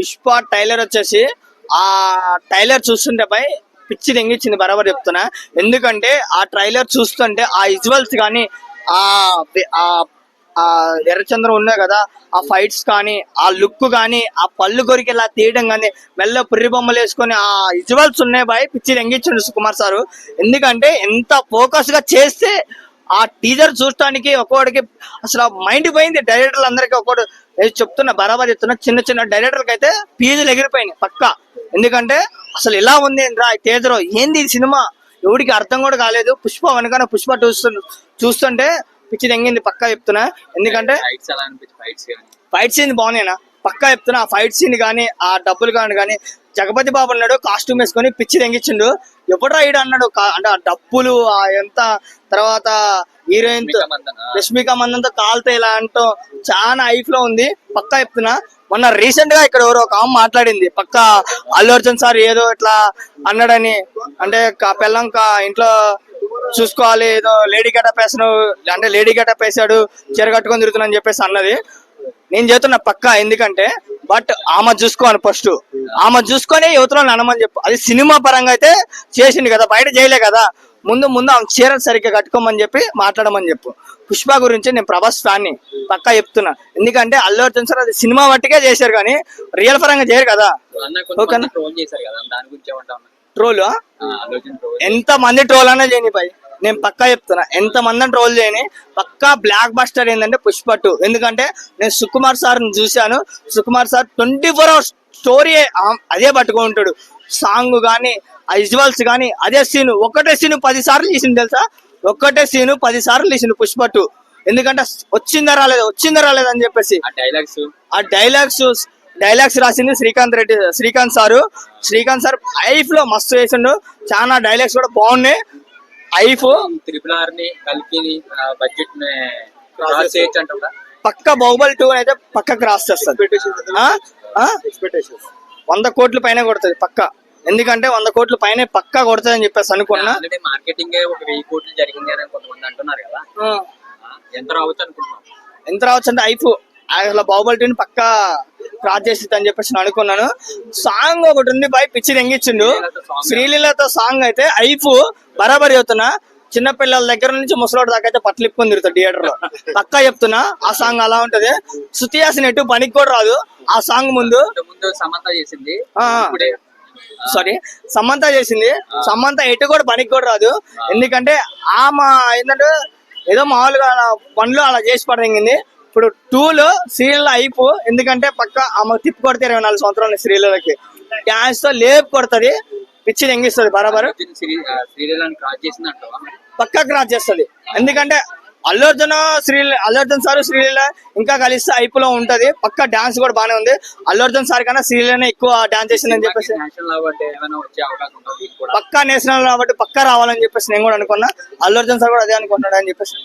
Pushpa tailor వచ్చేసి ఆ tailor చూస్తుంటే పై పిచ్చి తెంగిచ్చింది బరాబర్ చెప్తున్నా. ఎందుకంటే ఆ ట్రైలర్ చూస్తుంటే ఆ విజువల్స్ కానీ ఆ ఎర్రచంద్రం ఉన్నాయి కదా ఆ ఫైట్స్ కానీ ఆ లుక్ కానీ ఆ పళ్ళు కొరికి ఇలా తీయడం కానీ మెల్ల పుర్రి బొమ్మలు వేసుకొని ఆ విజువల్స్ ఉన్నాయి బాయ్ పిచ్చి తెంగించండు సుకుమార్ సారు. ఎందుకంటే ఎంత ఫోకస్గా చేస్తే ఆ టీజర్ చూడటానికి ఒక్కొక్కడికి అసలు మైండ్ పోయింది. డైరెక్టర్లు అందరికీ ఒక్కొక్కటి ఏది చెప్తున్నా బరాబర్ చెప్తున్నా. చిన్న చిన్న డైరెక్టర్కి అయితే పీజులు ఎగిరిపోయినాయి పక్క. ఎందుకంటే అసలు ఎలా ఉంది రా టీజర్ ఏంది ఈ సినిమా? ఎవడికి అర్థం కూడా కాలేదు. పుష్ప వెనకాల పుష్ప చూస్తు చూస్తుంటే పిచ్చి తెంగింది పక్కా చెప్తున్నా. ఎందుకంటే ఫైట్ సీన్ బాగున్నాయినా. పక్కా చెప్తున్నా ఆ ఫైట్ సీన్ కానీ ఆ డబ్బులు కానీ కానీ జగపతి బాబు అన్నాడు కాస్ట్యూమ్ వేసుకొని పిచ్చి తెంగించిండు. ఎప్పుడు రైడ్ అన్నాడు? అంటే ఆ డబ్బులు ఆ ఎంత తర్వాత హీరోయిన్ రష్మిక మందంతో కాల్తో ఇలా అంటూ చాలా హైప్లో ఉంది. పక్కా చెప్తున్నా. మొన్న రీసెంట్గా ఇక్కడ ఎవరో ఒక ఆమె మాట్లాడింది. పక్క అల్లు అర్జున్ సార్ ఏదో ఇట్లా అన్నాడని. అంటే కా- పెళ్ళం కా- ఇంట్లో చూసుకోవాలి ఏదో లేడీ గెటప్ వేసాను అంటే లేడీ గెటప్ వేసాడు చీర కట్టుకొని తిరుగుతున్నా అని చెప్పేసి అన్నది. నేను చెప్తున్నా పక్క ఎందుకంటే బట్ ఆమె చూసుకోవాలి ఫస్ట్. ఆమె చూసుకొని యువతలో అనమని చెప్పు. అది సినిమా పరంగా అయితే చేసింది కదా బయట చేయలే కదా. ముందు ముందు ఆమె చీర సరిగ్గా కట్టుకోమని చెప్పి మాట్లాడమని చెప్పు. పుష్ప గురించి నేను ప్రభాస్ ఫ్యాన్ని పక్కా చెప్తున్నా. ఎందుకంటే అల్లు అర్జున్ సార్ అది సినిమా మట్టికే చేశారు కానీ రియల్ పరంగా చేయరు కదా. ఓకేనా? ట్రోల్ ఎంత మంది ట్రోల్ అన్నా చేయని పై. నేను పక్కా చెప్తున్నా ఎంత మందిని ట్రోల్ చేయని పక్కా బ్లాక్ బస్టర్ ఏంటంటే పుష్ప టూ ఎందుకంటే నేను సుకుమార్ సార్ చూశాను Sukumar sir twenty four hours story అదే పట్టుకుంటాడు సాంగ్ కానీ ఆ విజువల్స్ కానీ అదే సీన్ ఒకటే సీన్ పది సార్లు తీసింది తెలుసా? ఒక్కటే సీన్ పది సార్లు తీసిండు పుష్ప టూ ఎందుకంటే వచ్చిందా రాలేదు వచ్చిందా రాలేదు అని చెప్పేసి. ఆ డైలాగ్స్ ఆ డైలాగ్స్ డైలాగ్స్ రాసింది శ్రీకాంత్ రెడ్డి శ్రీకాంత్ సారు. శ్రీకాంత్ సార్ ఐఫ్లో మస్తు వేసిండు చాలా డైలాగ్స్ కూడా బాగున్నాయి. ఐఫ్. త్రిపుల్ ఆర్ని కలిపి బడ్జెట్ని క్రాస్ చేయొచ్చు అంటారా పక్క బాహుబలి టూ అయితే పక్క క్రాస్ చేస్తుంది? వంద కోట్ల పైన కొడుతుంది పక్క. ఎందుకంటే వంద కోట్ల పైన పక్కా కొడుతుంది అని చెప్పేసి అనుకున్నా. మార్కెటింగ్ ఒక వెయ్యి కోట్లు జరిగింది అని కొంతమంది అంటున్నారు కదా. ఎంత రావచ్చు అనుకుంటున్నాం ఎంత రావచ్చు అంటే ఐఫ్. అసలు బాహుబలి టూని పక్క క్రాస్ చేసిద్ది అని చెప్పేసి నేను అనుకున్నాను. సాంగ్ ఒకటి ఉంది బై పిచ్చి తెంగిచ్చిండు శ్రీలీలతో సాంగ్ అయితే ఐఫ్ బరాబర్ చెప్తున్నా చిన్న పిల్లల దగ్గర నుంచి ముసలోడి దాకా అయితే పట్లిప్పుకొని తిరుగుతాడు థియేటర్లో. పక్కా చెప్తున్నా ఆ సాంగ్ అలా ఉంటది. శృతి హాసన్ ఎటు పనికి కూడా రాదు. ఆ సాంగ్ ముందు సమంత చేసింది. సారీ సమంత చేసింది. సమంత ఎటు కూడా పనికి కూడా రాదు. ఎందుకంటే ఆమె ఏంటంటే ఏదో మామూలుగా అలా పనులు అలా చేసి పడింది ఇప్పుడు టూ లో సీరియల్ అయిపో ఎందుకంటే పక్క ఆమె తిప్పి కొడితే ఇరవై నాలుగు సంవత్సరాలు శ్రీలకి డాన్స్తో లేపు కొడుతుంది. పిచ్చి తెంగిస్తుంది బరాబర్? పక్కా క్రాస్ చేస్తుంది. ఎందుకంటే అల్లు అర్జున్ శ్రీ అల్లు అర్జున్ సార్ శ్రీలీల ఇంకా కలిస్తే ఐపులో ఉంటది. పక్క డాన్స్ కూడా బానే ఉంది. అల్లు అర్జున్ సార్ కన్నా శ్రీలీలనే ఎక్కువ డాన్స్ చేసిందని చెప్పేసి పక్కా నేషనల్ కాబట్టి పక్కా రావాలని చెప్పేసి నేను కూడా అనుకున్నా. అల్లు అర్జున్ సార్ కూడా అదే అనుకుంటున్నాడు అని చెప్పేసి.